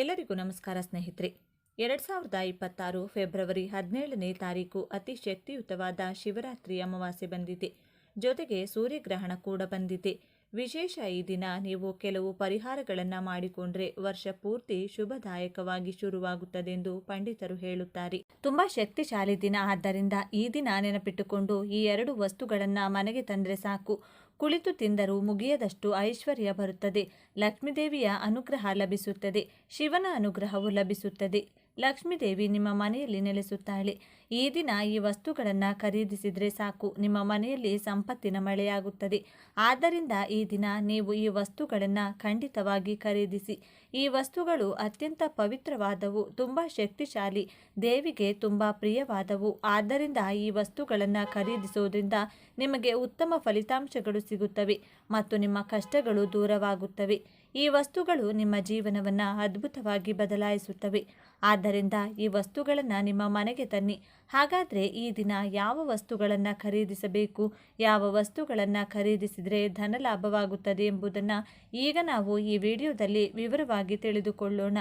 ಎಲ್ಲರಿಗೂ ನಮಸ್ಕಾರ ಸ್ನೇಹಿತರೆ. ಎರಡು ಸಾವಿರದ ಇಪ್ಪತ್ತಾರು ಫೆಬ್ರವರಿ ಹದಿನೇಳನೇ ತಾರೀಕು ಅತಿ ಶಕ್ತಿಯುತವಾದ ಶಿವರಾತ್ರಿ ಅಮಾವಾಸ್ಯೆ ಬಂದಿದೆ. ಜೊತೆಗೆ ಸೂರ್ಯಗ್ರಹಣ ಕೂಡ ಬಂದಿದೆ. ವಿಶೇಷ ಈ ದಿನ ನೀವು ಕೆಲವು ಪರಿಹಾರಗಳನ್ನು ಮಾಡಿಕೊಂಡ್ರೆ ವರ್ಷ ಪೂರ್ತಿ ಶುಭದಾಯಕವಾಗಿ ಶುರುವಾಗುತ್ತದೆ ಎಂದು ಪಂಡಿತರು ಹೇಳುತ್ತಾರೆ. ತುಂಬಾ ಶಕ್ತಿಶಾಲಿ ದಿನ. ಆದ್ದರಿಂದ ಈ ದಿನ ನೆನಪಿಟ್ಟುಕೊಂಡು ಈ ಎರಡು ವಸ್ತುಗಳನ್ನು ಮನೆಗೆ ತಂದರೆ ಸಾಕು. ಕುಳಿತು ತಿಂದರೂ ಮುಗಿಯದಷ್ಟು ಐಶ್ವರ್ಯ ಬರುತ್ತದೆ. ಲಕ್ಷ್ಮೀದೇವಿಯ ಅನುಗ್ರಹ ಲಭಿಸುತ್ತದೆ. ಶಿವನ ಅನುಗ್ರಹವು ಲಭಿಸುತ್ತದೆ. ಲಕ್ಷ್ಮೀದೇವಿ ನಿಮ್ಮ ಮನೆಯಲ್ಲಿ ನೆಲೆಸುತ್ತಾಳೆ. ಈ ದಿನ ಈ ವಸ್ತುಗಳನ್ನು ಖರೀದಿಸಿದರೆ ಸಾಕು. ನಿಮ್ಮ ಮನೆಯಲ್ಲಿ ಸಂಪತ್ತಿನ ಮಳೆಯಾಗುತ್ತದೆ. ಆದ್ದರಿಂದ ಈ ದಿನ ನೀವು ಈ ವಸ್ತುಗಳನ್ನು ಖಂಡಿತವಾಗಿ ಖರೀದಿಸಿ. ಈ ವಸ್ತುಗಳು ಅತ್ಯಂತ ಪವಿತ್ರವಾದವು, ತುಂಬ ಶಕ್ತಿಶಾಲಿ, ದೇವಿಗೆ ತುಂಬ ಪ್ರಿಯವಾದವು. ಆದ್ದರಿಂದ ಈ ವಸ್ತುಗಳನ್ನು ಖರೀದಿಸುವುದರಿಂದ ನಿಮಗೆ ಉತ್ತಮ ಫಲಿತಾಂಶಗಳು ಸಿಗುತ್ತವೆ ಮತ್ತು ನಿಮ್ಮ ಕಷ್ಟಗಳು ದೂರವಾಗುತ್ತವೆ. ಈ ವಸ್ತುಗಳು ನಿಮ್ಮ ಜೀವನವನ್ನು ಅದ್ಭುತವಾಗಿ ಬದಲಾಯಿಸುತ್ತವೆ. ಆದ್ದರಿಂದ ಈ ವಸ್ತುಗಳನ್ನು ನಿಮ್ಮ ಮನೆಗೆ ತನ್ನಿ. ಹಾಗಾದರೆ ಈ ದಿನ ಯಾವ ವಸ್ತುಗಳನ್ನು ಖರೀದಿಸಬೇಕು? ಯಾವ ವಸ್ತುಗಳನ್ನು ಖರೀದಿಸಿದರೆ ಧನ ಲಾಭವಾಗುತ್ತದೆ ಎಂಬುದನ್ನು ಈಗ ನಾವು ಈ ವಿಡಿಯೋದಲ್ಲಿ ವಿವರವಾಗಿ ತಿಳಿದುಕೊಳ್ಳೋಣ.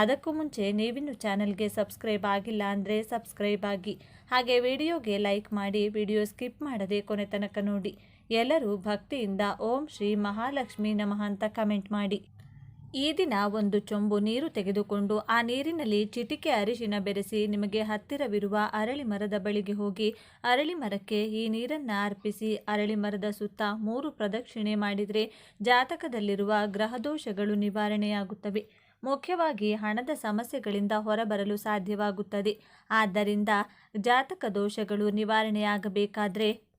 ಅದಕ್ಕೂ ಮುಂಚೆ ನೀವಿನ್ನು ಚಾನಲ್ಗೆ ಸಬ್ಸ್ಕ್ರೈಬ್ ಆಗಿಲ್ಲ ಅಂದರೆ ಸಬ್ಸ್ಕ್ರೈಬ್ ಆಗಿ. ಹಾಗೆ ವಿಡಿಯೋಗೆ ಲೈಕ್ ಮಾಡಿ, ವಿಡಿಯೋ ಸ್ಕಿಪ್ ಮಾಡದೆ ಕೊನೆ ತನಕ ನೋಡಿ. ಎಲ್ಲರೂ ಭಕ್ತಿಯಿಂದ ಓಂ ಶ್ರೀ ಮಹಾಲಕ್ಷ್ಮಿ ನಮಃ ಅಂತ ಕಮೆಂಟ್ ಮಾಡಿ. ಈ ದಿನ ಒಂದು ಚೊಂಬು ನೀರು ತೆಗೆದುಕೊಂಡು ಆ ನೀರಿನಲ್ಲಿ ಚಿಟಿಕೆ ಅರಿಶಿನ ಬೆರೆಸಿ ನಿಮಗೆ ಹತ್ತಿರವಿರುವ ಅರಳಿ ಮರದ ಬಳಿಗೆ ಹೋಗಿ ಅರಳಿ ಮರಕ್ಕೆ ಈ ನೀರನ್ನು ಅರ್ಪಿಸಿ ಅರಳಿ ಮರದ ಸುತ್ತ ಮೂರು ಪ್ರದಕ್ಷಿಣೆ ಮಾಡಿದರೆ ಜಾತಕದಲ್ಲಿರುವ ಗ್ರಹದೋಷಗಳು ನಿವಾರಣೆಯಾಗುತ್ತವೆ. ಮುಖ್ಯವಾಗಿ ಹಣದ ಸಮಸ್ಯೆಗಳಿಂದ ಹೊರಬರಲು ಸಾಧ್ಯವಾಗುತ್ತದೆ. ಆದ್ದರಿಂದ ಜಾತಕ ದೋಷಗಳು ನಿವಾರಣೆಯಾಗಬೇಕಾದ್ರೆ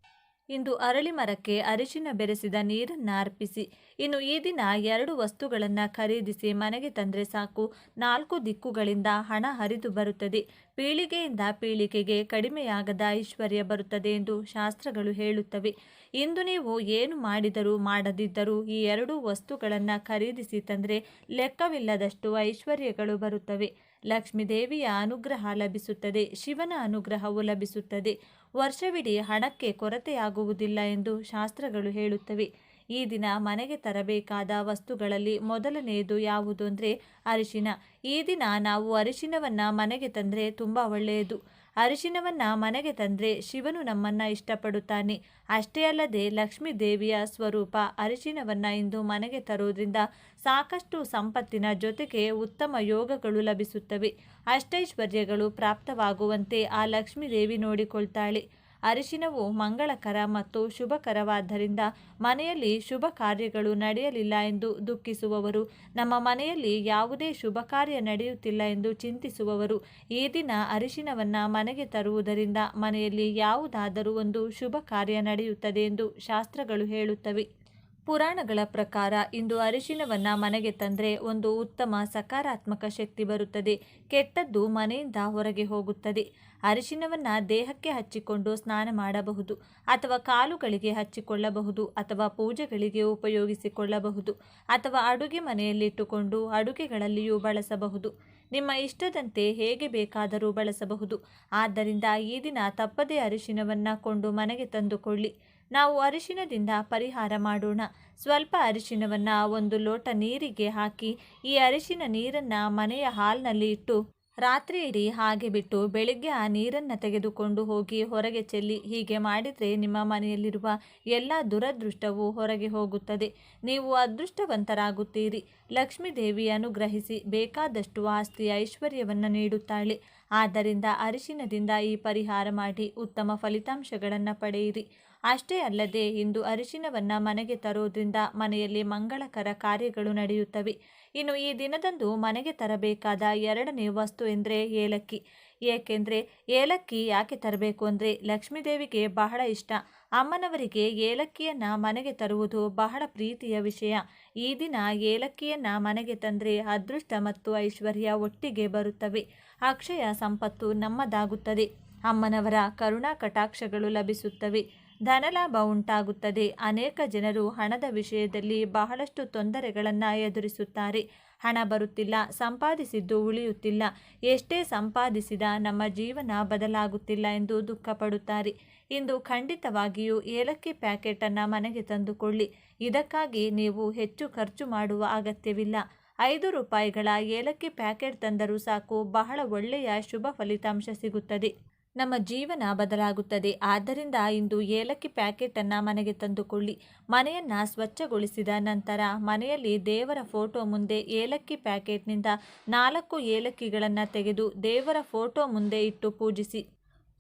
ಇಂದು ಅರಳಿ ಮರಕ್ಕೆ ಅರಿಶಿನ ಬೆರೆಸಿದ ನೀರನ್ನು ಅರ್ಪಿಸಿ. ಇನ್ನು ಈ ದಿನ ಎರಡು ವಸ್ತುಗಳನ್ನು ಖರೀದಿಸಿ ಮನೆಗೆ ತಂದರೆ ಸಾಕು. ನಾಲ್ಕು ದಿಕ್ಕುಗಳಿಂದ ಹಣ ಹರಿದು ಬರುತ್ತದೆ. ಪೀಳಿಗೆಯಿಂದ ಪೀಳಿಗೆಗೆ ಕಡಿಮೆಯಾಗದ ಐಶ್ವರ್ಯ ಬರುತ್ತದೆ ಎಂದು ಶಾಸ್ತ್ರಗಳು ಹೇಳುತ್ತವೆ. ಇಂದು ನೀವು ಏನು ಮಾಡಿದರೂ ಮಾಡದಿದ್ದರೂ ಈ ಎರಡು ವಸ್ತುಗಳನ್ನು ಖರೀದಿಸಿ ತಂದರೆ ಲೆಕ್ಕವಿಲ್ಲದಷ್ಟು ಐಶ್ವರ್ಯಗಳು ಬರುತ್ತವೆ. ಲಕ್ಷ್ಮೀದೇವಿಯ ಅನುಗ್ರಹ ಲಭಿಸುತ್ತದೆ, ಶಿವನ ಅನುಗ್ರಹವು ಲಭಿಸುತ್ತದೆ. ವರ್ಷವಿಡೀ ಹಣಕ್ಕೆ ಕೊರತೆಯಾಗುವುದಿಲ್ಲ ಎಂದು ಶಾಸ್ತ್ರಗಳು ಹೇಳುತ್ತವೆ. ಈ ದಿನ ಮನೆಗೆ ತರಬೇಕಾದ ವಸ್ತುಗಳಲ್ಲಿ ಮೊದಲನೆಯದು ಯಾವುದು ಅಂದರೆ ಅರಿಶಿನ. ಈ ದಿನ ನಾವು ಅರಿಶಿನವನ್ನು ಮನೆಗೆ ತಂದರೆ ತುಂಬ ಒಳ್ಳೆಯದು. ಅರಿಶಿನವನ್ನು ಮನೆಗೆ ತಂದರೆ ಶಿವನು ನಮ್ಮನ್ನು ಇಷ್ಟಪಡುತ್ತಾನೆ. ಅಷ್ಟೇ ಅಲ್ಲದೆ ಲಕ್ಷ್ಮೀ ದೇವಿಯ ಸ್ವರೂಪ ಅರಿಶಿನವನ್ನು ಇಂದು ಮನೆಗೆ ತರುವುದರಿಂದ ಸಾಕಷ್ಟು ಸಂಪತ್ತಿನ ಜೊತೆಗೆ ಉತ್ತಮ ಯೋಗಗಳು ಲಭಿಸುತ್ತವೆ. ಅಷ್ಟೈಶ್ವರ್ಯಗಳು ಪ್ರಾಪ್ತವಾಗುವಂತೆ ಆ ಲಕ್ಷ್ಮೀ ದೇವಿ ನೋಡಿಕೊಳ್ತಾಳೆ. ಅರಿಶಿನವು ಮಂಗಳಕರ ಮತ್ತು ಶುಭಕರವಾದ್ದರಿಂದ ಮನೆಯಲ್ಲಿ ಶುಭ ಕಾರ್ಯಗಳು ನಡೆಯಲಿಲ್ಲ ಎಂದು ದುಃಖಿಸುವವರು. ನಮ್ಮ ಮನೆಯಲ್ಲಿ ಯಾವುದೇ ಶುಭ ಕಾರ್ಯ ನಡೆಯುತ್ತಿಲ್ಲ ಎಂದು ಚಿಂತಿಸುವವರು. ಈ ದಿನ ಅರಿಶಿನವನ್ನು ಮನೆಗೆ ತರುವುದರಿಂದ ಮನೆಯಲ್ಲಿ ಯಾವುದಾದರೂ ಒಂದು ಶುಭ ಕಾರ್ಯ ನಡೆಯುತ್ತದೆ ಎಂದು ಶಾಸ್ತ್ರಗಳು ಹೇಳುತ್ತವೆ. ಪುರಾಣಗಳ ಪ್ರಕಾರ ಇಂದು ಅರಿಶಿನವನ್ನು ಮನೆಗೆ ತಂದರೆ ಒಂದು ಉತ್ತಮ ಸಕಾರಾತ್ಮಕ ಶಕ್ತಿ ಬರುತ್ತದೆ. ಕೆಟ್ಟದ್ದು ಮನೆಯಿಂದ ಹೊರಗೆ ಹೋಗುತ್ತದೆ. ಅರಿಶಿನವನ್ನು ದೇಹಕ್ಕೆ ಹಚ್ಚಿಕೊಂಡು ಸ್ನಾನ ಮಾಡಬಹುದು ಅಥವಾ ಕಾಲುಗಳಿಗೆ ಹಚ್ಚಿಕೊಳ್ಳಬಹುದು ಅಥವಾ ಪೂಜೆಗಳಿಗೆ ಉಪಯೋಗಿಸಿಕೊಳ್ಳಬಹುದು ಅಥವಾ ಅಡುಗೆ ಮನೆಯಲ್ಲಿಟ್ಟುಕೊಂಡು ಅಡುಗೆಗಳಲ್ಲಿಯೂ ಬಳಸಬಹುದು. ನಿಮ್ಮ ಇಷ್ಟದಂತೆ ಹೇಗೆ ಬೇಕಾದರೂ ಬಳಸಬಹುದು. ಆದ್ದರಿಂದ ಈ ದಿನ ತಪ್ಪದೇ ಅರಿಶಿನವನ್ನು ಕೊಂಡು ಮನೆಗೆ ತಂದುಕೊಳ್ಳಿ. ನಾವು ಅರಿಶಿನದಿಂದ ಪರಿಹಾರ ಮಾಡೋಣ. ಸ್ವಲ್ಪ ಅರಿಶಿನವನ್ನು ಒಂದು ಲೋಟ ನೀರಿಗೆ ಹಾಕಿ, ಈ ಅರಿಶಿನ ನೀರನ್ನು ಮನೆಯ ಹಾಲ್ನಲ್ಲಿ ಇಟ್ಟು, ರಾತ್ರಿ ಇಡೀ ಹಾಗೆ ಬಿಟ್ಟು ಬೆಳಿಗ್ಗೆ ಆ ನೀರನ್ನು ತೆಗೆದುಕೊಂಡು ಹೋಗಿ ಹೊರಗೆ ಚೆಲ್ಲಿ, ಹೀಗೆ ಮಾಡಿದರೆ ನಿಮ್ಮ ಮನೆಯಲ್ಲಿರುವ ಎಲ್ಲ ದುರದೃಷ್ಟವು ಹೊರಗೆ ಹೋಗುತ್ತದೆ. ನೀವು ಅದೃಷ್ಟವಂತರಾಗುತ್ತೀರಿ. ಲಕ್ಷ್ಮೀ ದೇವಿ ಅನುಗ್ರಹಿಸಿ ಬೇಕಾದಷ್ಟು ಆಸ್ತಿ ಐಶ್ವರ್ಯವನ್ನು ನೀಡುತ್ತಾಳೆ. ಆದ್ದರಿಂದ ಅರಿಶಿನದಿಂದ ಈ ಪರಿಹಾರ ಮಾಡಿ ಉತ್ತಮ ಫಲಿತಾಂಶಗಳನ್ನು ಪಡೆಯಿರಿ. ಅಷ್ಟೇ ಅಲ್ಲದೆ ಇಂದು ಅರಿಶಿನವನ್ನು ಮನೆಗೆ ತರುವುದರಿಂದ ಮನೆಯಲ್ಲಿ ಮಂಗಳಕರ ಕಾರ್ಯಗಳು ನಡೆಯುತ್ತವೆ. ಇನ್ನು ಈ ದಿನದಂದು ಮನೆಗೆ ತರಬೇಕಾದ ಎರಡನೇ ವಸ್ತು ಎಂದರೆ ಏಲಕ್ಕಿ. ಏಕೆಂದರೆ ಏಲಕ್ಕಿ ಯಾಕೆ ತರಬೇಕು ಅಂದರೆ ಲಕ್ಷ್ಮೀದೇವಿಗೆ ಬಹಳ ಇಷ್ಟ. ಅಮ್ಮನವರಿಗೆ ಏಲಕ್ಕಿಯನ್ನು ಮನೆಗೆ ತರುವುದು ಬಹಳ ಪ್ರೀತಿಯ ವಿಷಯ. ಈ ದಿನ ಏಲಕ್ಕಿಯನ್ನು ಮನೆಗೆ ತಂದರೆ ಅದೃಷ್ಟ ಮತ್ತು ಐಶ್ವರ್ಯ ಒಟ್ಟಿಗೆ ಬರುತ್ತವೆ. ಅಕ್ಷಯ ಸಂಪತ್ತು ನಮ್ಮದಾಗುತ್ತದೆ. ಅಮ್ಮನವರ ಕರುಣಾ ಕಟಾಕ್ಷಗಳು ಲಭಿಸುತ್ತವೆ. ಧನಲಾಭ ಉಂಟಾಗುತ್ತದೆ. ಅನೇಕ ಜನರು ಹಣದ ವಿಷಯದಲ್ಲಿ ಬಹಳಷ್ಟು ತೊಂದರೆಗಳನ್ನು ಎದುರಿಸುತ್ತಾರೆ. ಹಣ ಬರುತ್ತಿಲ್ಲ, ಸಂಪಾದಿಸಿದ್ದು ಉಳಿಯುತ್ತಿಲ್ಲ. ಎಷ್ಟೇ ಸಂಪಾದಿಸಿದ ನಮ್ಮ ಜೀವನ ಬದಲಾಗುತ್ತಿಲ್ಲ ಎಂದು ದುಃಖಪಡುತ್ತಾರೆ. ಇಂದು ಖಂಡಿತವಾಗಿಯೂ ಏಲಕ್ಕಿ ಪ್ಯಾಕೆಟನ್ನು ಮನೆಗೆ ತಂದುಕೊಳ್ಳಿ. ಇದಕ್ಕಾಗಿ ನೀವು ಹೆಚ್ಚು ಖರ್ಚು ಮಾಡುವ ಅಗತ್ಯವಿಲ್ಲ. ಐದು ರೂಪಾಯಿಗಳ ಏಲಕ್ಕಿ ಪ್ಯಾಕೆಟ್ ತಂದರೂ ಸಾಕು. ಬಹಳ ಒಳ್ಳೆಯ ಶುಭ ಫಲಿತಾಂಶ ಸಿಗುತ್ತದೆ. ನಮ್ಮ ಜೀವನ ಬದಲಾಗುತ್ತದೆ. ಆದ್ದರಿಂದ ಇಂದು ಏಲಕ್ಕಿ ಪ್ಯಾಕೆಟನ್ನು ಮನೆಗೆ ತಂದುಕೊಳ್ಳಿ. ಮನೆಯನ್ನು ಸ್ವಚ್ಛಗೊಳಿಸಿದ ನಂತರ ಮನೆಯಲ್ಲಿ ದೇವರ ಫೋಟೋ ಮುಂದೆ ಏಲಕ್ಕಿ ಪ್ಯಾಕೆಟ್ನಿಂದ ನಾಲ್ಕು ಏಲಕ್ಕಿಗಳನ್ನು ತೆಗೆದು ದೇವರ ಫೋಟೋ ಮುಂದೆ ಇಟ್ಟು ಪೂಜಿಸಿ.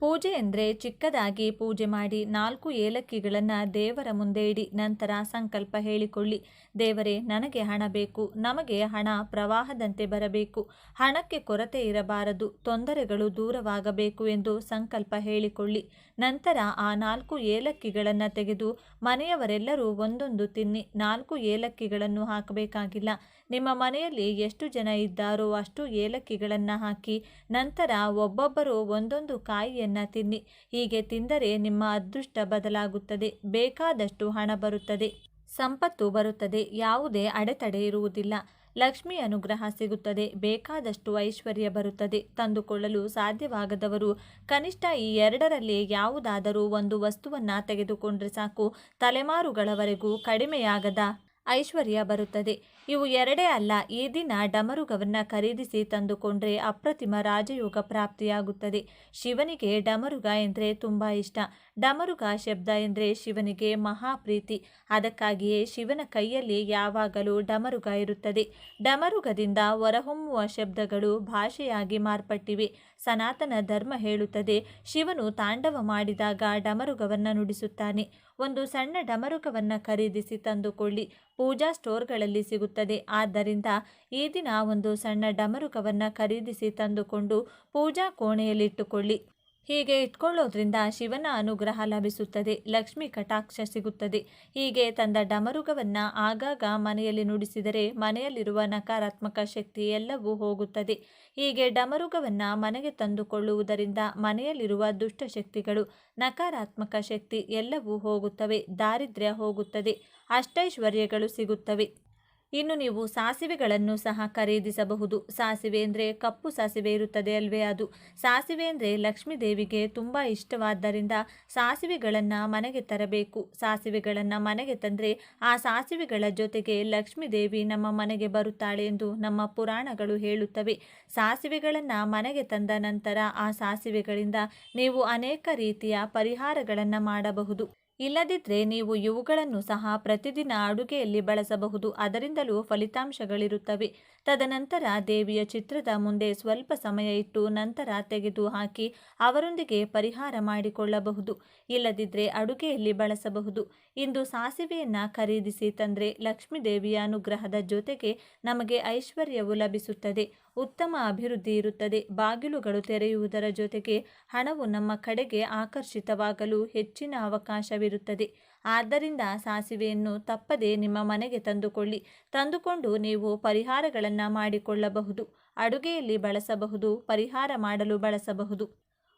ಪೂಜೆ ಎಂದರೆ ಚಿಕ್ಕದಾಗಿ ಪೂಜೆ ಮಾಡಿ ನಾಲ್ಕು ಏಲಕ್ಕಿಗಳನ್ನು ದೇವರ ಮುಂದೆ ಇಡಿ, ನಂತರ ಸಂಕಲ್ಪ ಹೇಳಿಕೊಳ್ಳಿ. ದೇವರೇ, ನನಗೆ ಹಣ ಬೇಕು. ನಮಗೆ ಹಣ ಪ್ರವಾಹದಂತೆ ಬರಬೇಕು. ಹಣಕ್ಕೆ ಕೊರತೆ ಇರಬಾರದು. ತೊಂದರೆಗಳು ದೂರವಾಗಬೇಕು ಎಂದು ಸಂಕಲ್ಪ ಹೇಳಿಕೊಳ್ಳಿ. ನಂತರ ಆ ನಾಲ್ಕು ಏಲಕ್ಕಿಗಳನ್ನು ತೆಗೆದು ಮನೆಯವರೆಲ್ಲರೂ ಒಂದೊಂದು ತಿನ್ನಿ. ನಾಲ್ಕು ಏಲಕ್ಕಿಗಳನ್ನು ಹಾಕಬೇಕಾಗಿಲ್ಲ. ನಿಮ್ಮ ಮನೆಯಲ್ಲಿ ಎಷ್ಟು ಜನ ಇದ್ದಾರೋ ಅಷ್ಟು ಏಲಕ್ಕಿಗಳನ್ನು ಹಾಕಿ ನಂತರ ಒಬ್ಬೊಬ್ಬರು ಒಂದೊಂದು ಕಾಯಿಯನ್ನು ತಿನ್ನಿ. ಹೀಗೆ ತಿಂದರೆ ನಿಮ್ಮ ಅದೃಷ್ಟ ಬದಲಾಗುತ್ತದೆ. ಬೇಕಾದಷ್ಟು ಹಣ ಬರುತ್ತದೆ. ಸಂಪತ್ತು ಬರುತ್ತದೆ. ಯಾವುದೇ ಅಡೆತಡೆ ಇರುವುದಿಲ್ಲ. ಲಕ್ಷ್ಮಿ ಅನುಗ್ರಹ ಸಿಗುತ್ತದೆ. ಬೇಕಾದಷ್ಟು ಐಶ್ವರ್ಯ ಬರುತ್ತದೆ. ತಂದುಕೊಳ್ಳಲು ಸಾಧ್ಯವಾಗದವರು ಕನಿಷ್ಠ ಈ ಎರಡರಲ್ಲಿ ಯಾವುದಾದರೂ ಒಂದು ವಸ್ತುವನ್ನು ತೆಗೆದುಕೊಂಡ್ರೆ ಸಾಕು. ತಲೆಮಾರುಗಳವರೆಗೂ ಕಡಿಮೆಯಾಗದ ಐಶ್ವರ್ಯ ಬರುತ್ತದೆ. ಇವು ಎರಡೇ ಅಲ್ಲ, ಈ ದಿನ ಡಮರುಗವನ್ನು ಖರೀದಿಸಿ ತಂದುಕೊಂಡ್ರೆ ಅಪ್ರತಿಮ ರಾಜಯೋಗ ಪ್ರಾಪ್ತಿಯಾಗುತ್ತದೆ. ಶಿವನಿಗೆ ಡಮರುಗ ಎಂದರೆ ತುಂಬ ಇಷ್ಟ. ಡಮರುಗ ಶಬ್ದ ಎಂದರೆ ಶಿವನಿಗೆ ಮಹಾಪ್ರೀತಿ. ಅದಕ್ಕಾಗಿಯೇ ಶಿವನ ಕೈಯಲ್ಲಿ ಯಾವಾಗಲೂ ಡಮರುಗ ಇರುತ್ತದೆ. ಡಮರುಗದಿಂದ ಹೊರಹೊಮ್ಮುವ ಶಬ್ದಗಳು ಭಾಷೆಯಾಗಿ ಮಾರ್ಪಟ್ಟಿವೆ. ಸನಾತನ ಧರ್ಮ ಹೇಳುತ್ತದೆ, ಶಿವನು ತಾಂಡವ ಮಾಡಿದಾಗ ಡಮರುಗವನ್ನು ನುಡಿಸುತ್ತಾನೆ. ಒಂದು ಸಣ್ಣ ಡಮರುಗವನ್ನು ಖರೀದಿಸಿ ತಂದುಕೊಳ್ಳಿ. ಪೂಜಾ ಸ್ಟೋರ್ಗಳಲ್ಲಿ ಸಿಗುತ್ತದೆ. ಆದ್ದರಿಂದ ಈ ದಿನ ಒಂದು ಸಣ್ಣ ಡಮರುಕವನ್ನು ಖರೀದಿಸಿ ತಂದುಕೊಂಡು ಪೂಜಾ ಕೋಣೆಯಲ್ಲಿಟ್ಟುಕೊಳ್ಳಿ. ಹೀಗೆ ಇಟ್ಕೊಳ್ಳೋದ್ರಿಂದ ಶಿವನ ಅನುಗ್ರಹ ಲಭಿಸುತ್ತದೆ. ಲಕ್ಷ್ಮಿ ಕಟಾಕ್ಷ ಸಿಗುತ್ತದೆ. ಹೀಗೆ ತಂದ ಡಮರುಗವನ್ನು ಆಗಾಗ ಮನೆಯಲ್ಲಿ ನುಡಿಸಿದರೆ ಮನೆಯಲ್ಲಿರುವ ನಕಾರಾತ್ಮಕ ಶಕ್ತಿ ಎಲ್ಲವೂ ಹೋಗುತ್ತದೆ. ಹೀಗೆ ಡಮರುಗವನ್ನು ಮನೆಗೆ ತಂದುಕೊಳ್ಳುವುದರಿಂದ ಮನೆಯಲ್ಲಿರುವ ದುಷ್ಟಶಕ್ತಿಗಳು ನಕಾರಾತ್ಮಕ ಶಕ್ತಿ ಎಲ್ಲವೂ ಹೋಗುತ್ತವೆ. ದಾರಿದ್ರ್ಯ ಹೋಗುತ್ತದೆ. ಅಷ್ಟೈಶ್ವರ್ಯಗಳು ಸಿಗುತ್ತವೆ. ಇನ್ನು ನೀವು ಸಾಸಿವೆಗಳನ್ನು ಸಹ ಖರೀದಿಸಬಹುದು. ಸಾಸಿವೆ ಅಂದರೆ ಕಪ್ಪು ಸಾಸಿವೆ ಇರುತ್ತದೆ ಅಲ್ವೇ ಅದು. ಸಾಸಿವೆ ಅಂದರೆ ಲಕ್ಷ್ಮೀ ದೇವಿಗೆ ತುಂಬ ಇಷ್ಟವಾದ್ದರಿಂದ ಸಾಸಿವೆಗಳನ್ನು ಮನೆಗೆ ತರಬೇಕು. ಸಾಸಿವೆಗಳನ್ನು ಮನೆಗೆ ತಂದರೆ ಆ ಸಾಸಿವೆಗಳ ಜೊತೆಗೆ ಲಕ್ಷ್ಮೀ ದೇವಿ ನಮ್ಮ ಮನೆಗೆ ಬರುತ್ತಾಳೆ ಎಂದು ನಮ್ಮ ಪುರಾಣಗಳು ಹೇಳುತ್ತವೆ. ಸಾಸಿವೆಗಳನ್ನು ಮನೆಗೆ ತಂದ ನಂತರ ಆ ಸಾಸಿವೆಗಳಿಂದ ನೀವು ಅನೇಕ ರೀತಿಯ ಪರಿಹಾರಗಳನ್ನು ಮಾಡಬಹುದು. ಇಲ್ಲದಿದ್ದರೆ ನೀವು ಇವುಗಳನ್ನು ಸಹ ಪ್ರತಿದಿನ ಅಡುಗೆಯಲ್ಲಿ ಬಳಸಬಹುದು. ಅದರಿಂದಲೂ ಫಲಿತಾಂಶಗಳಿರುತ್ತವೆ. ತದನಂತರ ದೇವಿಯ ಚಿತ್ರದ ಮುಂದೆ ಸ್ವಲ್ಪ ಸಮಯ ಇಟ್ಟು ನಂತರ ತೆಗೆದು ಹಾಕಿ ಅವರೊಂದಿಗೆ ಪರಿಹಾರ ಮಾಡಿಕೊಳ್ಳಬಹುದು. ಇಲ್ಲದಿದ್ದರೆ ಅಡುಗೆಯಲ್ಲಿ ಬಳಸಬಹುದು. ಇಂದು ಸಾಸಿವೆಯನ್ನು ಖರೀದಿಸಿ ತಂದರೆ ಲಕ್ಷ್ಮೀ ದೇವಿಯ ಅನುಗ್ರಹದ ಜೊತೆಗೆ ನಮಗೆ ಐಶ್ವರ್ಯವು ಲಭಿಸುತ್ತದೆ. ಉತ್ತಮ ಅಭಿವೃದ್ಧಿ ಇರುತ್ತದೆ. ಬಾಗಿಲುಗಳು ತೆರೆಯುವುದರ ಜೊತೆಗೆ ಹಣವು ನಮ್ಮ ಕಡೆಗೆ ಆಕರ್ಷಿತವಾಗಲು ಹೆಚ್ಚಿನ ಅವಕಾಶವಿರುತ್ತದೆ. ಆದ್ದರಿಂದ ಸಾಸಿವೆಯನ್ನು ತಪ್ಪದೆ ನಿಮ್ಮ ಮನೆಗೆ ತಂದುಕೊಳ್ಳಿ. ತಂದುಕೊಂಡು ನೀವು ಪರಿಹಾರಗಳನ್ನು ಮಾಡಿಕೊಳ್ಳಬಹುದು. ಅಡುಗೆಯಲ್ಲಿ ಬಳಸಬಹುದು, ಪರಿಹಾರ ಮಾಡಲು ಬಳಸಬಹುದು.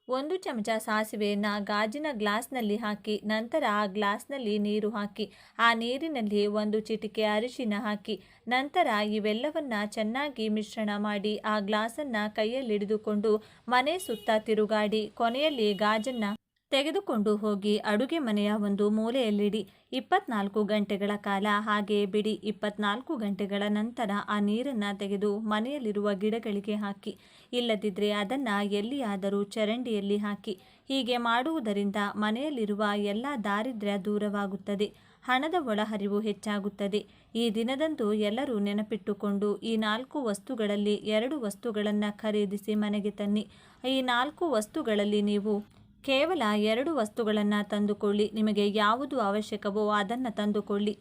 ಒಂದು ಚಮಚ ಸಾಸಿವೆಯನ್ನು ಗಾಜಿನ ಗ್ಲಾಸ್ನಲ್ಲಿ ಹಾಕಿ, ನಂತರ ಆ ಗ್ಲಾಸ್ನಲ್ಲಿ ನೀರು ಹಾಕಿ, ಆ ನೀರಿನಲ್ಲಿ ಒಂದು ಚಿಟಿಕೆ ಅರಿಶಿನ ಹಾಕಿ, ನಂತರ ಇವೆಲ್ಲವನ್ನ ಚೆನ್ನಾಗಿ ಮಿಶ್ರಣ ಮಾಡಿ ಆ ಗ್ಲಾಸನ್ನು ಕೈಯಲ್ಲಿಡಿದುಕೊಂಡು ಮನೆ ಸುತ್ತ ತಿರುಗಾಡಿ ಕೊನೆಯಲ್ಲಿ ಗಾಜನ್ನು ತೆಗೆದುಕೊಂಡು ಹೋಗಿ ಅಡುಗೆ ಮನೆಯ ಒಂದು ಮೂಲೆಯಲ್ಲಿಡಿ. ಇಪ್ಪತ್ನಾಲ್ಕು ಗಂಟೆಗಳ ಕಾಲ ಹಾಗೆ ಬಿಡಿ. ಇಪ್ಪತ್ನಾಲ್ಕು ಗಂಟೆಗಳ ನಂತರ ಆ ನೀರನ್ನು ತೆಗೆದು ಮನೆಯಲ್ಲಿರುವ ಗಿಡಗಳಿಗೆ ಹಾಕಿ. ಇಲ್ಲದಿದ್ದರೆ ಅದನ್ನು ಎಲ್ಲಿಯಾದರೂ ಚರಂಡಿಯಲ್ಲಿ ಹಾಕಿ. ಹೀಗೆ ಮಾಡುವುದರಿಂದ ಮನೆಯಲ್ಲಿರುವ ಎಲ್ಲ ದಾರಿದ್ರ್ಯ ದೂರವಾಗುತ್ತದೆ. ಹಣದ ಒಳಹರಿವು ಹೆಚ್ಚಾಗುತ್ತದೆ. ಈ ದಿನದಂದು ಎಲ್ಲರೂ ನೆನಪಿಟ್ಟುಕೊಂಡು ಈ ನಾಲ್ಕು ವಸ್ತುಗಳಲ್ಲಿ ಎರಡು ವಸ್ತುಗಳನ್ನು ಖರೀದಿಸಿ ಮನೆಗೆ ತನ್ನಿ. ಈ ನಾಲ್ಕು ವಸ್ತುಗಳಲ್ಲಿ ನೀವು ಕೇವಲ ಎರಡು ವಸ್ತುಗಳನ್ನು ತಂದುಕೊಳ್ಳಿ. ನಿಮಗೆ ಯಾವುದು ಅವಶ್ಯಕವೋ ಅದನ್ನು ತಂದುಕೊಳ್ಳಿ.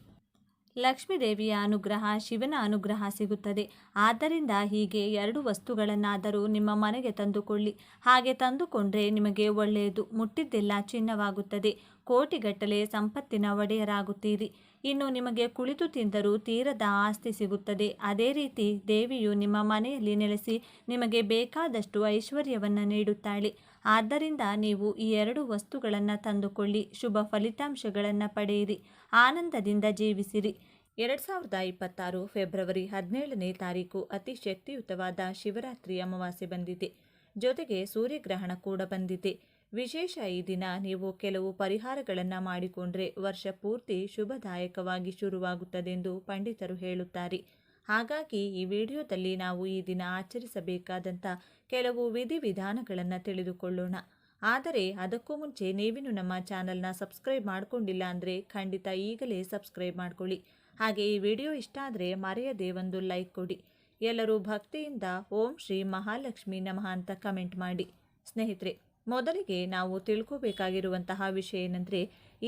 ಲಕ್ಷ್ಮೀದೇವಿಯ ಅನುಗ್ರಹ ಶಿವನ ಅನುಗ್ರಹ ಸಿಗುತ್ತದೆ. ಆದ್ದರಿಂದ ಹೀಗೆ ಎರಡು ವಸ್ತುಗಳನ್ನಾದರೂ ನಿಮ್ಮ ಮನೆಗೆ ತಂದುಕೊಳ್ಳಿ. ಹಾಗೆ ತಂದುಕೊಂಡ್ರೆ ನಿಮಗೆ ಒಳ್ಳೆಯದು. ಮುಟ್ಟಿದ್ದೆಲ್ಲ ಚಿನ್ನವಾಗುತ್ತದೆ. ಕೋಟಿಗಟ್ಟಲೆ ಸಂಪತ್ತಿನ ಒಡೆಯರಾಗುತ್ತೀರಿ. ಇನ್ನು ನಿಮಗೆ ಕುಳಿತು ತಿಂದರೂ ತೀರದ ಆಸ್ತಿ ಸಿಗುತ್ತದೆ. ಅದೇ ರೀತಿ ದೇವಿಯು ನಿಮ್ಮ ಮನೆಯಲ್ಲಿ ನೆಲೆಸಿ ನಿಮಗೆ ಬೇಕಾದಷ್ಟು ಐಶ್ವರ್ಯವನ್ನು ನೀಡುತ್ತಾಳೆ. ಆದ್ದರಿಂದ ನೀವು ಈ ಎರಡು ವಸ್ತುಗಳನ್ನು ತಂದುಕೊಳ್ಳಿ, ಶುಭ ಫಲಿತಾಂಶಗಳನ್ನು ಪಡೆಯಿರಿ, ಆನಂದದಿಂದ ಜೀವಿಸಿರಿ. ಎರಡು ಸಾವಿರದ ಇಪ್ಪತ್ತಾರು ಫೆಬ್ರವರಿ ಹದಿನೇಳನೇ ತಾರೀಕು ಅತಿ ಶಕ್ತಿಯುತವಾದ ಶಿವರಾತ್ರಿ ಅಮಾವಾಸ್ಯೆ ಬಂದಿದೆ. ಜೊತೆಗೆ ಸೂರ್ಯಗ್ರಹಣ ಕೂಡ ಬಂದಿದೆ. ವಿಶೇಷ ಈ ದಿನ ನೀವು ಕೆಲವು ಪರಿಹಾರಗಳನ್ನು ಮಾಡಿಕೊಂಡ್ರೆ ವರ್ಷ ಪೂರ್ತಿ ಶುಭದಾಯಕವಾಗಿ ಶುರುವಾಗುತ್ತದೆಂದು ಪಂಡಿತರು ಹೇಳುತ್ತಾರೆ. ಹಾಗಾಗಿ ಈ ವಿಡಿಯೋದಲ್ಲಿ ನಾವು ಈ ದಿನ ಆಚರಿಸಬೇಕಾದಂಥ ಕೆಲವು ವಿಧಿವಿಧಾನಗಳನ್ನು ತಿಳಿದುಕೊಳ್ಳೋಣ. ಆದರೆ ಅದಕ್ಕೂ ಮುಂಚೆ ನೀವಿನ್ನು ನಮ್ಮ ಚಾನಲ್ನ ಸಬ್ಸ್ಕ್ರೈಬ್ ಮಾಡಿಕೊಂಡಿಲ್ಲ ಅಂದರೆ ಖಂಡಿತ ಈಗಲೇ ಸಬ್ಸ್ಕ್ರೈಬ್ ಮಾಡ್ಕೊಳ್ಳಿ. ಹಾಗೆ ಈ ವಿಡಿಯೋ ಇಷ್ಟ ಆದರೆ ಮರೆಯದೆ ಒಂದು ಲೈಕ್ ಕೊಡಿ. ಎಲ್ಲರೂ ಭಕ್ತಿಯಿಂದ ಓಂ ಶ್ರೀ ಮಹಾಲಕ್ಷ್ಮಿ ನಮಃ ಅಂತ ಕಮೆಂಟ್ ಮಾಡಿ. ಸ್ನೇಹಿತರೆ, ಮೊದಲಿಗೆ ನಾವು ತಿಳ್ಕೋಬೇಕಾಗಿರುವಂತಹ ವಿಷಯ ಏನಂದರೆ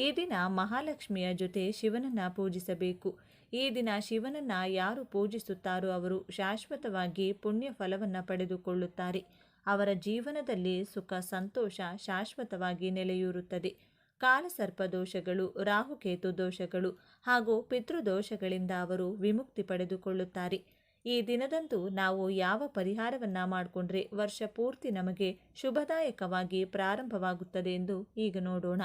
ಈ ದಿನ ಮಹಾಲಕ್ಷ್ಮಿಯ ಜೊತೆ ಶಿವನನ್ನು ಪೂಜಿಸಬೇಕು. ಈ ದಿನ ಶಿವನನ್ನ ಯಾರು ಪೂಜಿಸುತ್ತಾರೋ ಅವರು ಶಾಶ್ವತವಾಗಿ ಪುಣ್ಯ ಫಲವನ್ನು ಪಡೆದುಕೊಳ್ಳುತ್ತಾರೆ. ಅವರ ಜೀವನದಲ್ಲಿ ಸುಖ, ಸಂತೋಷ ಶಾಶ್ವತವಾಗಿ ನೆಲೆಯೂರುತ್ತದೆ. ಕಾಲಸರ್ಪ ದೋಷಗಳು ರಾಹುಕೇತು ದೋಷಗಳು ಹಾಗೂ ಪಿತೃದೋಷಗಳಿಂದ ಅವರು ವಿಮುಕ್ತಿ ಪಡೆದುಕೊಳ್ಳುತ್ತಾರೆ. ಈ ದಿನದಂದು ನಾವು ಯಾವ ಪರಿಹಾರವನ್ನ ಮಾಡಿಕೊಂಡ್ರೆ ವರ್ಷ ಪೂರ್ತಿ ನಮಗೆ ಶುಭದಾಯಕವಾಗಿ ಪ್ರಾರಂಭವಾಗುತ್ತದೆ ಎಂದು ಈಗ ನೋಡೋಣ.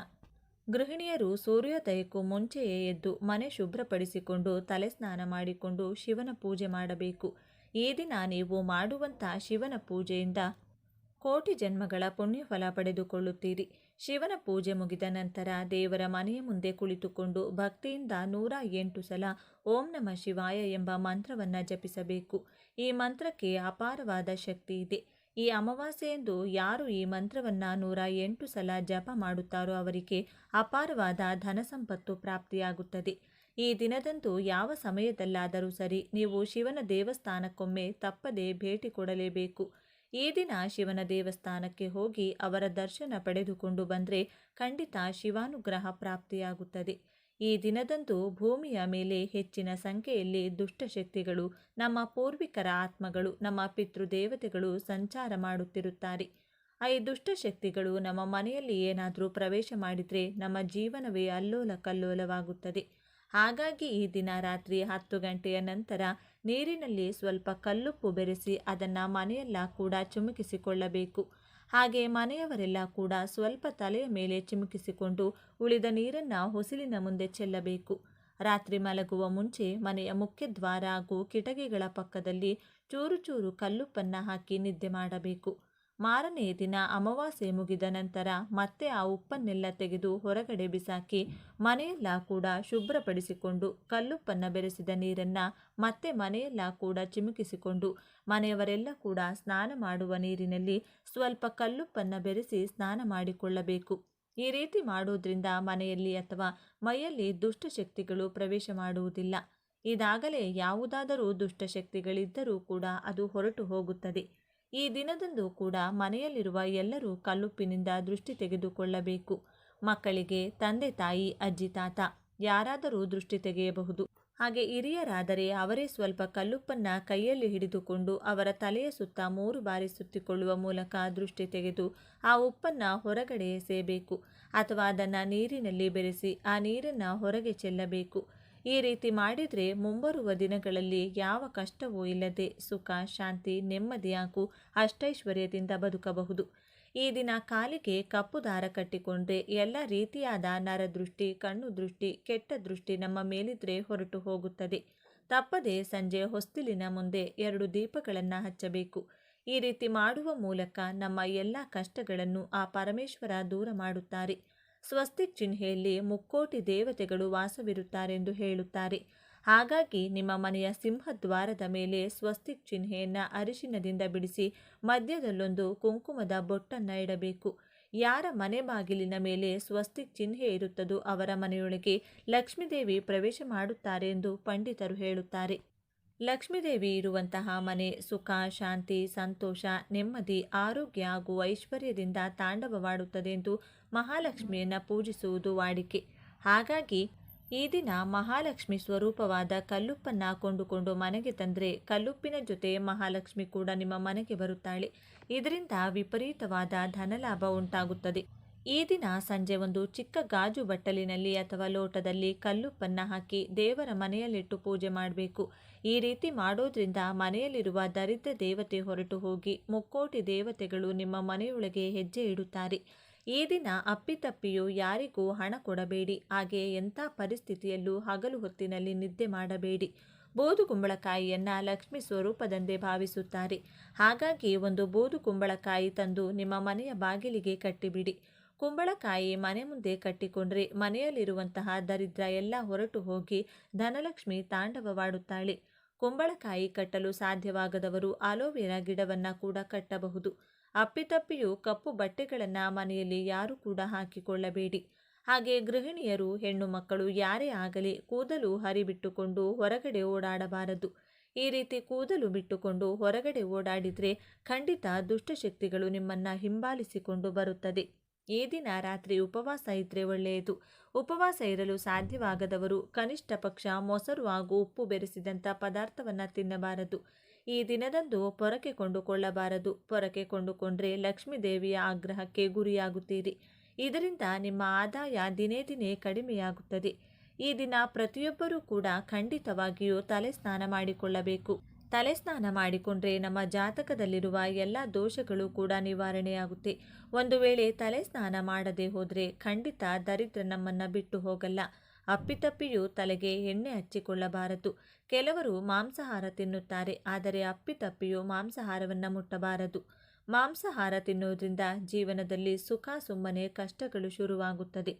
ಗೃಹಿಣಿಯರು ಸೂರ್ಯೋದಯಕ್ಕೂ ಮುಂಚೆಯೇ ಎದ್ದು ಮನೆ ಶುಭ್ರಪಡಿಸಿಕೊಂಡು ತಲೆ ಸ್ನಾನ ಮಾಡಿಕೊಂಡು ಶಿವನ ಪೂಜೆ ಮಾಡಬೇಕು. ಈ ದಿನ ನೀವು ಮಾಡುವಂಥ ಶಿವನ ಪೂಜೆಯಿಂದ ಕೋಟಿ ಜನ್ಮಗಳ ಪುಣ್ಯಫಲ ಪಡೆದುಕೊಳ್ಳುತ್ತೀರಿ. ಶಿವನ ಪೂಜೆ ಮುಗಿದ ನಂತರ ದೇವರ ಮನೆಯ ಮುಂದೆ ಕುಳಿತುಕೊಂಡು ಭಕ್ತಿಯಿಂದ ನೂರ ಎಂಟು ಸಲ ಓಂ ನಮ ಶಿವಾಯ ಎಂಬ ಮಂತ್ರವನ್ನು ಜಪಿಸಬೇಕು. ಈ ಮಂತ್ರಕ್ಕೆ ಅಪಾರವಾದ ಶಕ್ತಿ ಇದೆ. ಈ ಅಮಾವಾಸ್ಯೆಯಂದು ಯಾರು ಈ ಮಂತ್ರವನ್ನ ನೂರ ಎಂಟು ಸಲ ಜಪ ಮಾಡುತ್ತಾರೋ ಅವರಿಗೆ ಅಪಾರವಾದ ಧನ ಸಂಪತ್ತು ಪ್ರಾಪ್ತಿಯಾಗುತ್ತದೆ. ಈ ದಿನದಂದು ಯಾವ ಸಮಯದಲ್ಲಾದರೂ ಸರಿ ನೀವು ಶಿವನ ದೇವಸ್ಥಾನಕ್ಕೊಮ್ಮೆ ತಪ್ಪದೆ ಭೇಟಿ ಕೊಡಲೇಬೇಕು. ಈ ದಿನ ಶಿವನ ದೇವಸ್ಥಾನಕ್ಕೆ ಹೋಗಿ ಅವರ ದರ್ಶನ ಪಡೆದುಕೊಂಡು ಬಂದರೆ ಖಂಡಿತ ಶಿವಾನುಗ್ರಹ ಪ್ರಾಪ್ತಿಯಾಗುತ್ತದೆ. ಈ ದಿನದಂದು ಭೂಮಿಯ ಮೇಲೆ ಹೆಚ್ಚಿನ ಸಂಖ್ಯೆಯಲ್ಲಿ ದುಷ್ಟಶಕ್ತಿಗಳು, ನಮ್ಮ ಪೂರ್ವಿಕರ ಆತ್ಮಗಳು, ನಮ್ಮ ಪಿತೃದೇವತೆಗಳು ಸಂಚಾರ ಮಾಡುತ್ತಿರುತ್ತಾರೆ. ಈ ದುಷ್ಟಶಕ್ತಿಗಳು ನಮ್ಮ ಮನೆಯಲ್ಲಿ ಏನಾದರೂ ಪ್ರವೇಶ ಮಾಡಿದರೆ ನಮ್ಮ ಜೀವನವೇ ಅಲ್ಲೋಲ ಕಲ್ಲೋಲವಾಗುತ್ತದೆ ಹಾಗಾಗಿ ಈ ದಿನ ರಾತ್ರಿ ಹತ್ತು ಗಂಟೆಯ ನಂತರ ನೀರಿನಲ್ಲಿ ಸ್ವಲ್ಪ ಕಲ್ಲುಪ್ಪು ಬೆರೆಸಿ ಅದನ್ನು ಮನೆಯೆಲ್ಲ ಕೂಡ ಚಿಮುಕಿಸಿಕೊಳ್ಳಬೇಕು. ಹಾಗೆ ಮನೆಯವರೆಲ್ಲ ಕೂಡ ಸ್ವಲ್ಪ ತಲೆಯ ಮೇಲೆ ಚಿಮುಕಿಸಿಕೊಂಡು ಉಳಿದ ನೀರನ್ನು ಹೊಸಿಲಿನ ಮುಂದೆ ಚೆಲ್ಲಬೇಕು. ರಾತ್ರಿ ಮಲಗುವ ಮುಂಚೆ ಮನೆಯ ಮುಖ್ಯದ್ವಾರ ಹಾಗೂ ಕಿಟಕಿಗಳ ಪಕ್ಕದಲ್ಲಿ ಚೂರು ಚೂರು ಕಲ್ಲುಪ್ಪನ್ನು ಹಾಕಿ ನಿದ್ದೆ ಮಾಡಬೇಕು. ಮಾರನೇ ದಿನ ಅಮಾವಾಸ್ಯೆ ಮುಗಿದ ನಂತರ ಮತ್ತೆ ಆ ಉಪ್ಪನ್ನೆಲ್ಲ ತೆಗೆದು ಹೊರಗಡೆ ಬಿಸಾಕಿ ಮನೆಯೆಲ್ಲ ಕೂಡ ಶುಭ್ರಪಡಿಸಿಕೊಂಡು ಕಲ್ಲುಪ್ಪನ್ನು ಬೆರೆಸಿದ ನೀರನ್ನು ಮತ್ತೆ ಮನೆಯೆಲ್ಲ ಕೂಡ ಚಿಮುಕಿಸಿಕೊಂಡು ಮನೆಯವರೆಲ್ಲ ಕೂಡ ಸ್ನಾನ ಮಾಡುವ ನೀರಿನಲ್ಲಿ ಸ್ವಲ್ಪ ಕಲ್ಲುಪ್ಪನ್ನು ಬೆರೆಸಿ ಸ್ನಾನ ಮಾಡಿಕೊಳ್ಳಬೇಕು. ಈ ರೀತಿ ಮಾಡುವುದರಿಂದ ಮನೆಯಲ್ಲಿ ಅಥವಾ ಮೈಯಲ್ಲಿ ದುಷ್ಟಶಕ್ತಿಗಳು ಪ್ರವೇಶ ಮಾಡುವುದಿಲ್ಲ. ಇದಾಗಲೇ ಯಾವುದಾದರೂ ದುಷ್ಟಶಕ್ತಿಗಳಿದ್ದರೂ ಕೂಡ ಅದು ಹೊರಟು ಹೋಗುತ್ತದೆ. ಈ ದಿನದಂದು ಕೂಡ ಮನೆಯಲ್ಲಿರುವ ಎಲ್ಲರೂ ಕಲ್ಲುಪ್ಪಿನಿಂದ ದೃಷ್ಟಿ ತೆಗೆದುಕೊಳ್ಳಬೇಕು. ಮಕ್ಕಳಿಗೆ ತಂದೆ ತಾಯಿ, ಅಜ್ಜಿ, ತಾತ ಯಾರಾದರೂ ದೃಷ್ಟಿ ತೆಗೆಯಬಹುದು. ಹಾಗೆ ಹಿರಿಯರಾದರೆ ಅವರೇ ಸ್ವಲ್ಪ ಕಲ್ಲುಪ್ಪನ್ನ ಕೈಯಲ್ಲಿ ಹಿಡಿದುಕೊಂಡು ಅವರ ತಲೆಯ ಸುತ್ತ ಮೂರು ಬಾರಿ ಸುತ್ತಿಕೊಳ್ಳುವ ಮೂಲಕ ದೃಷ್ಟಿ ತೆಗೆದು ಆ ಉಪ್ಪನ್ನು ಹೊರಗಡೆ ಎಸೆಯಬೇಕು ಅಥವಾ ಅದನ್ನು ನೀರಿನಲ್ಲಿ ಬೆರೆಸಿ ಆ ನೀರನ್ನು ಹೊರಗೆ ಚೆಲ್ಲಬೇಕು. ಈ ರೀತಿ ಮಾಡಿದರೆ ಮುಂಬರುವ ದಿನಗಳಲ್ಲಿ ಯಾವ ಕಷ್ಟವೂ ಇಲ್ಲದೆ ಸುಖ, ಶಾಂತಿ, ನೆಮ್ಮದಿ ಹಾಗೂ ಅಷ್ಟೈಶ್ವರ್ಯದಿಂದ ಬದುಕಬಹುದು. ಈ ದಿನ ಕಾಲಿಗೆ ಕಪ್ಪು ದಾರ ಕಟ್ಟಿಕೊಂಡ್ರೆ ಎಲ್ಲ ರೀತಿಯಾದ ನರದೃಷ್ಟಿ ಕಣ್ಣು ದೃಷ್ಟಿ ಕೆಟ್ಟ ದೃಷ್ಟಿ ನಮ್ಮ ಮೇಲಿದ್ರೆ ಹೊರಟು ಹೋಗುತ್ತದೆ. ತಪ್ಪದೆ ಸಂಜೆ ಹೊಸ್ತಿಲಿನ ಮುಂದೆ ಎರಡು ದೀಪಗಳನ್ನು ಹಚ್ಚಬೇಕು. ಈ ರೀತಿ ಮಾಡುವ ಮೂಲಕ ನಮ್ಮ ಎಲ್ಲ ಕಷ್ಟಗಳನ್ನು ಆ ಪರಮೇಶ್ವರ ದೂರ ಮಾಡುತ್ತಾರೆ. ಸ್ವಸ್ತಿಕ್ ಚಿಹ್ನೆಯಲ್ಲಿ ಮುಕ್ಕೋಟಿ ದೇವತೆಗಳು ವಾಸವಿರುತ್ತಾರೆಂದು ಹೇಳುತ್ತಾರೆ. ಹಾಗಾಗಿ ನಿಮ್ಮ ಮನೆಯ ಸಿಂಹದ್ವಾರದ ಮೇಲೆ ಸ್ವಸ್ತಿಕ್ ಚಿಹ್ನೆಯನ್ನು ಅರಿಶಿನದಿಂದ ಬಿಡಿಸಿ ಮಧ್ಯದಲ್ಲೊಂದು ಕುಂಕುಮದ ಬೊಟ್ಟನ್ನು ಇಡಬೇಕು. ಯಾರ ಮನೆ ಬಾಗಿಲಿನ ಮೇಲೆ ಸ್ವಸ್ತಿಕ್ ಚಿಹ್ನೆ ಇರುತ್ತದೋ ಅವರ ಮನೆಯೊಳಗೆ ಲಕ್ಷ್ಮೀದೇವಿ ಪ್ರವೇಶ ಮಾಡುತ್ತಾರೆ ಎಂದು ಪಂಡಿತರು ಹೇಳುತ್ತಾರೆ. ಲಕ್ಷ್ಮೀದೇವಿ ಇರುವಂತಹ ಮನೆ ಸುಖ, ಶಾಂತಿ, ಸಂತೋಷ, ನೆಮ್ಮದಿ, ಆರೋಗ್ಯ ಹಾಗೂ ಐಶ್ವರ್ಯದಿಂದ ತಾಂಡವವಾಡುತ್ತದೆ ಎಂದು ಮಹಾಲಕ್ಷ್ಮಿಯನ್ನು ಪೂಜಿಸುವುದು ವಾಡಿಕೆ. ಹಾಗಾಗಿ ಈ ದಿನ ಮಹಾಲಕ್ಷ್ಮಿ ಸ್ವರೂಪವಾದ ಕಲ್ಲುಪ್ಪನ್ನು ಕೊಂಡುಕೊಂಡು ಮನೆಗೆ ತಂದರೆ ಕಲ್ಲುಪ್ಪಿನ ಜೊತೆ ಮಹಾಲಕ್ಷ್ಮಿ ಕೂಡ ನಿಮ್ಮ ಮನೆಗೆ ಬರುತ್ತಾಳೆ. ಇದರಿಂದ ವಿಪರೀತವಾದ ಧನಲಾಭ ಉಂಟಾಗುತ್ತದೆ. ಈ ದಿನ ಸಂಜೆ ಒಂದು ಚಿಕ್ಕ ಗಾಜು ಬಟ್ಟಲಿನಲ್ಲಿ ಅಥವಾ ಲೋಟದಲ್ಲಿ ಕಲ್ಲುಪ್ಪನ್ನು ಹಾಕಿ ದೇವರ ಮನೆಯಲ್ಲಿಟ್ಟು ಪೂಜೆ ಮಾಡಬೇಕು. ಈ ರೀತಿ ಮಾಡೋದ್ರಿಂದ ಮನೆಯಲ್ಲಿರುವ ದರಿದ್ರ ದೇವತೆ ಹೊರಟು ಹೋಗಿ ಮುಕ್ಕೋಟಿ ದೇವತೆಗಳು ನಿಮ್ಮ ಮನೆಯೊಳಗೆ ಹೆಜ್ಜೆ ಇಡುತ್ತಾರೆ. ಈ ದಿನ ಅಪ್ಪಿತಪ್ಪಿಯೂ ಯಾರಿಗೂ ಹಣ ಕೊಡಬೇಡಿ. ಹಾಗೆ ಎಂಥ ಪರಿಸ್ಥಿತಿಯಲ್ಲೂ ಹಗಲು ಹೊತ್ತಿನಲ್ಲಿ ನಿದ್ದೆ ಮಾಡಬೇಡಿ. ಬೂದು ಕುಂಬಳಕಾಯಿಯನ್ನು ಲಕ್ಷ್ಮಿ ಸ್ವರೂಪದಂದೇ ಭಾವಿಸುತ್ತಾರೆ. ಹಾಗಾಗಿ ಒಂದು ಬೂದು ಕುಂಬಳಕಾಯಿ ತಂದು ನಿಮ್ಮ ಮನೆಯ ಬಾಗಿಲಿಗೆ ಕಟ್ಟಿಬಿಡಿ. ಕುಂಬಳಕಾಯಿ ಮನೆ ಮುಂದೆ ಕಟ್ಟಿಕೊಂಡ್ರೆ ಮನೆಯಲ್ಲಿರುವಂತಹ ದರಿದ್ರ ಎಲ್ಲ ಹೊರಟು ಹೋಗಿ ಧನಲಕ್ಷ್ಮಿ ತಾಂಡವವಾಡುತ್ತಾಳೆ. ಕುಂಬಳಕಾಯಿ ಕಟ್ಟಲು ಸಾಧ್ಯವಾಗದವರು ಅಲೋವೆರಾ ಗಿಡವನ್ನು ಕೂಡ ಕಟ್ಟಬಹುದು. ಅಪ್ಪಿತಪ್ಪಿಯೂ ಕಪ್ಪು ಬಟ್ಟೆಗಳನ್ನು ಮನೆಯಲ್ಲಿ ಯಾರು ಕೂಡ ಹಾಕಿಕೊಳ್ಳಬೇಡಿ. ಹಾಗೆ ಗೃಹಿಣಿಯರು ಹೆಣ್ಣು ಮಕ್ಕಳು ಯಾರೇ ಆಗಲಿ ಕೂದಲು ಹರಿಬಿಟ್ಟುಕೊಂಡು ಹೊರಗಡೆ ಓಡಾಡಬಾರದು. ಈ ರೀತಿ ಕೂದಲು ಬಿಟ್ಟುಕೊಂಡು ಹೊರಗಡೆ ಓಡಾಡಿದರೆ ಖಂಡಿತ ದುಷ್ಟಶಕ್ತಿಗಳು ನಿಮ್ಮನ್ನು ಹಿಂಬಾಲಿಸಿಕೊಂಡು ಬರುತ್ತದೆ. ಈ ದಿನ ರಾತ್ರಿ ಉಪವಾಸ ಇದ್ರೆ ಒಳ್ಳೆಯದು. ಉಪವಾಸ ಇರಲು ಸಾಧ್ಯವಾಗದವರು ಕನಿಷ್ಠ ಪಕ್ಷ ಮೊಸರು ಹಾಗೂ ಉಪ್ಪು ಬೆರೆಸಿದಂಥ ಪದಾರ್ಥವನ್ನು ತಿನ್ನಬಾರದು. ಈ ದಿನದಂದು ಪೊರಕೆ ಕೊಂಡುಕೊಳ್ಳಬಾರದು. ಪೊರಕೆ ಕೊಂಡುಕೊಂಡ್ರೆ ಲಕ್ಷ್ಮೀ ದೇವಿಯ ಆಗ್ರಹಕ್ಕೆ ಗುರಿಯಾಗುತ್ತೀರಿ. ಇದರಿಂದ ನಿಮ್ಮ ಆದಾಯ ದಿನೇ ದಿನೇ ಕಡಿಮೆಯಾಗುತ್ತದೆ. ಈ ದಿನ ಪ್ರತಿಯೊಬ್ಬರೂ ಕೂಡ ಖಂಡಿತವಾಗಿಯೂ ತಲೆ ಸ್ನಾನ ಮಾಡಿಕೊಳ್ಳಬೇಕು. ತಲೆ ಸ್ನಾನ ಮಾಡಿಕೊಂಡ್ರೆ ನಮ್ಮ ಜಾತಕದಲ್ಲಿರುವ ಎಲ್ಲ ದೋಷಗಳು ಕೂಡ ನಿವಾರಣೆಯಾಗುತ್ತೆ. ಒಂದು ವೇಳೆ ತಲೆ ಸ್ನಾನ ಮಾಡದೆ ಹೋದರೆ ಖಂಡಿತ ದರಿದ್ರ ನಮ್ಮನ್ನು ಬಿಟ್ಟು ಹೋಗಲ್ಲ. ಅಪ್ಪಿತಪ್ಪಿಯೂ ತಲೆಗೆ ಎಣ್ಣೆ ಹಚ್ಚಿಕೊಳ್ಳಬಾರದು. ಕೆಲವರು ಮಾಂಸಾಹಾರ ತಿನ್ನುತ್ತಾರೆ, ಆದರೆ ಅಪ್ಪಿತಪ್ಪಿಯು ಮಾಂಸಾಹಾರವನ್ನು ಮುಟ್ಟಬಾರದು. ಮಾಂಸಾಹಾರ ತಿನ್ನುವುದರಿಂದ ಜೀವನದಲ್ಲಿ ಸುಖ ಸುಮ್ಮನೆ ಕಷ್ಟಗಳು ಶುರುವಾಗುತ್ತದೆ.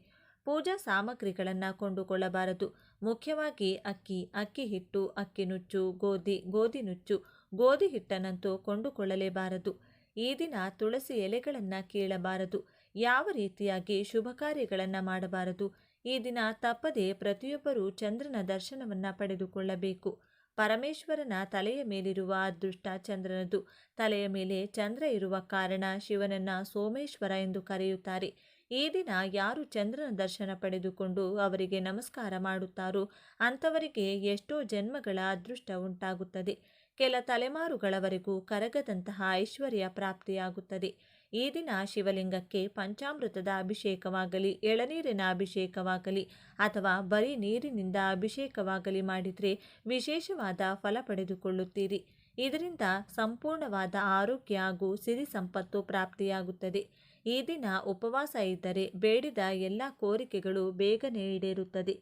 ಪೂಜಾ ಸಾಮಗ್ರಿಗಳನ್ನು ಕೊಂಡುಕೊಳ್ಳಬಾರದು. ಮುಖ್ಯವಾಗಿ ಅಕ್ಕಿ ಅಕ್ಕಿ ಹಿಟ್ಟು, ಅಕ್ಕಿ ನುಚ್ಚು, ಗೋಧಿ ಗೋಧಿ ನುಚ್ಚು, ಗೋಧಿ ಹಿಟ್ಟನ್ನಂತೂ ಕೊಂಡುಕೊಳ್ಳಲೇಬಾರದು. ಈ ದಿನ ತುಳಸಿ ಎಲೆಗಳನ್ನು ಕೀಳಬಾರದು. ಯಾವ ರೀತಿಯಾಗಿ ಶುಭ ಕಾರ್ಯಗಳನ್ನು ಮಾಡಬಾರದು? ಈ ದಿನ ತಪ್ಪದೆ ಪ್ರತಿಯೊಬ್ಬರೂ ಚಂದ್ರನ ದರ್ಶನವನ್ನು ಪಡೆದುಕೊಳ್ಳಬೇಕು. ಪರಮೇಶ್ವರನ ತಲೆಯ ಮೇಲಿರುವ ಅದೃಷ್ಟ ಚಂದ್ರನದು. ತಲೆಯ ಮೇಲೆ ಚಂದ್ರ ಇರುವ ಕಾರಣ ಶಿವನನ್ನ ಸೋಮೇಶ್ವರ ಎಂದು ಕರೆಯುತ್ತಾರೆ. ಈ ದಿನ ಯಾರು ಚಂದ್ರನ ದರ್ಶನ ಪಡೆದುಕೊಂಡು ಅವರಿಗೆ ನಮಸ್ಕಾರ ಮಾಡುತ್ತಾರೋ ಅಂಥವರಿಗೆ ಎಷ್ಟೋ ಜನ್ಮಗಳ ಅದೃಷ್ಟ ಉಂಟಾಗುತ್ತದೆ. ಕೆಲ ತಲೆಮಾರುಗಳವರೆಗೂ ಕರಗದಂತಹ ಐಶ್ವರ್ಯ ಪ್ರಾಪ್ತಿಯಾಗುತ್ತದೆ. ಈ ದಿನ ಶಿವಲಿಂಗಕ್ಕೆ ಪಂಚಾಮೃತದ ಅಭಿಷೇಕವಾಗಲಿ, ಎಳನೀರಿನ ಅಭಿಷೇಕವಾಗಲಿ ಅಥವಾ ಬರೀ ನೀರಿನಿಂದ ಅಭಿಷೇಕವಾಗಲಿ ಮಾಡಿದರೆ ವಿಶೇಷವಾದ ಫಲ ಪಡೆದುಕೊಳ್ಳುತ್ತೀರಿ. ಇದರಿಂದ ಸಂಪೂರ್ಣವಾದ ಆರೋಗ್ಯ ಹಾಗೂ ಸಿರಿ ಸಂಪತ್ತು ಪ್ರಾಪ್ತಿಯಾಗುತ್ತದೆ. ಈ ದಿನ ಉಪವಾಸ ಇದ್ದರೆ ಬೇಡಿದ ಎಲ್ಲ ಕೋರಿಕೆಗಳು ಬೇಗನೆ ಈಡೇರುತ್ತದೆ.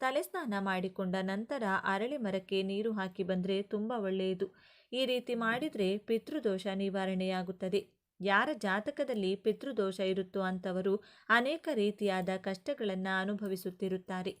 ತಲೆಸ್ನಾನ ಮಾಡಿಕೊಂಡ ನಂತರ ಅರಳಿ ಮರಕ್ಕೆ ನೀರು ಹಾಕಿ ಬಂದರೆ ತುಂಬ ಒಳ್ಳೆಯದು. ಈ ರೀತಿ ಮಾಡಿದರೆ ಪಿತೃದೋಷ ನಿವಾರಣೆಯಾಗುತ್ತದೆ. ಯಾರ ಜಾತಕದಲ್ಲಿ ಪಿತೃದೋಷ ಇರುತ್ತೋ ಅಂಥವರು ಅನೇಕ ರೀತಿಯಾದ ಕಷ್ಟಗಳನ್ನು ಅನುಭವಿಸುತ್ತಿರುತ್ತಾರೆ.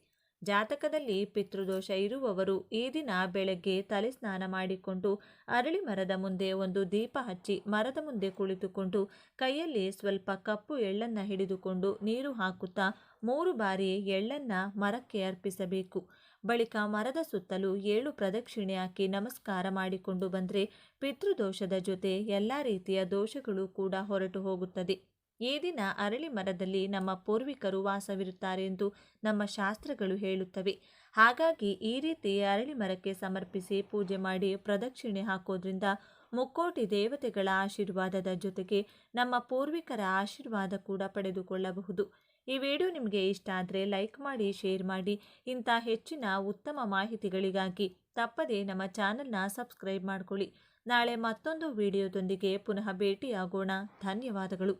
ಜಾತಕದಲ್ಲಿ ಪಿತೃದೋಷ ಇರುವವರು ಈ ದಿನ ಬೆಳಗ್ಗೆ ತಲೆ ಸ್ನಾನ ಮಾಡಿಕೊಂಡು ಅರಳಿ ಮರದ ಮುಂದೆ ಒಂದು ದೀಪ ಹಚ್ಚಿ ಮರದ ಮುಂದೆ ಕುಳಿತುಕೊಂಡು ಕೈಯಲ್ಲಿ ಸ್ವಲ್ಪ ಕಪ್ಪು ಎಳ್ಳನ್ನು ಹಿಡಿದುಕೊಂಡು ನೀರು ಹಾಕುತ್ತಾ ಮೂರು ಬಾರಿ ಎಳ್ಳನ್ನು ಮರಕ್ಕೆ ಅರ್ಪಿಸಬೇಕು. ಬಳಿಕ ಮರದ ಸುತ್ತಲೂ ಏಳು ಪ್ರದಕ್ಷಿಣೆ ಹಾಕಿ ನಮಸ್ಕಾರ ಮಾಡಿಕೊಂಡು ಬಂದರೆ ಪಿತೃದೋಷದ ಜೊತೆ ಎಲ್ಲ ರೀತಿಯ ದೋಷಗಳು ಕೂಡ ಹೊರಟು ಹೋಗುತ್ತದೆ. ಈ ದಿನ ಅರಳಿ ಮರದಲ್ಲಿ ನಮ್ಮ ಪೂರ್ವಿಕರು ವಾಸವಿರುತ್ತಾರೆ ಎಂದು ನಮ್ಮ ಶಾಸ್ತ್ರಗಳು ಹೇಳುತ್ತವೆ. ಹಾಗಾಗಿ ಈ ರೀತಿ ಅರಳಿ ಮರಕ್ಕೆ ಸಮರ್ಪಿಸಿ ಪೂಜೆ ಮಾಡಿ ಪ್ರದಕ್ಷಿಣೆ ಹಾಕೋದ್ರಿಂದ ಮುಕ್ಕೋಟಿ ದೇವತೆಗಳ ಆಶೀರ್ವಾದದ ಜೊತೆಗೆ ನಮ್ಮ ಪೂರ್ವಿಕರ ಆಶೀರ್ವಾದ ಕೂಡ ಪಡೆದುಕೊಳ್ಳಬಹುದು. ಈ ವಿಡಿಯೋ ನಿಮಗೆ ಇಷ್ಟ ಆದರೆ ಲೈಕ್ ಮಾಡಿ, ಶೇರ್ ಮಾಡಿ. ಇಂಥ ಹೆಚ್ಚಿನ ಉತ್ತಮ ಮಾಹಿತಿಗಳಿಗಾಗಿ ತಪ್ಪದೇ ನಮ್ಮ ಚಾನಲ್ನ ಸಬ್ಸ್ಕ್ರೈಬ್ ಮಾಡಿಕೊಳ್ಳಿ. ನಾಳೆ ಮತ್ತೊಂದು ವಿಡಿಯೋದೊಂದಿಗೆ ಪುನಃ ಭೇಟಿಯಾಗೋಣ. ಧನ್ಯವಾದಗಳು.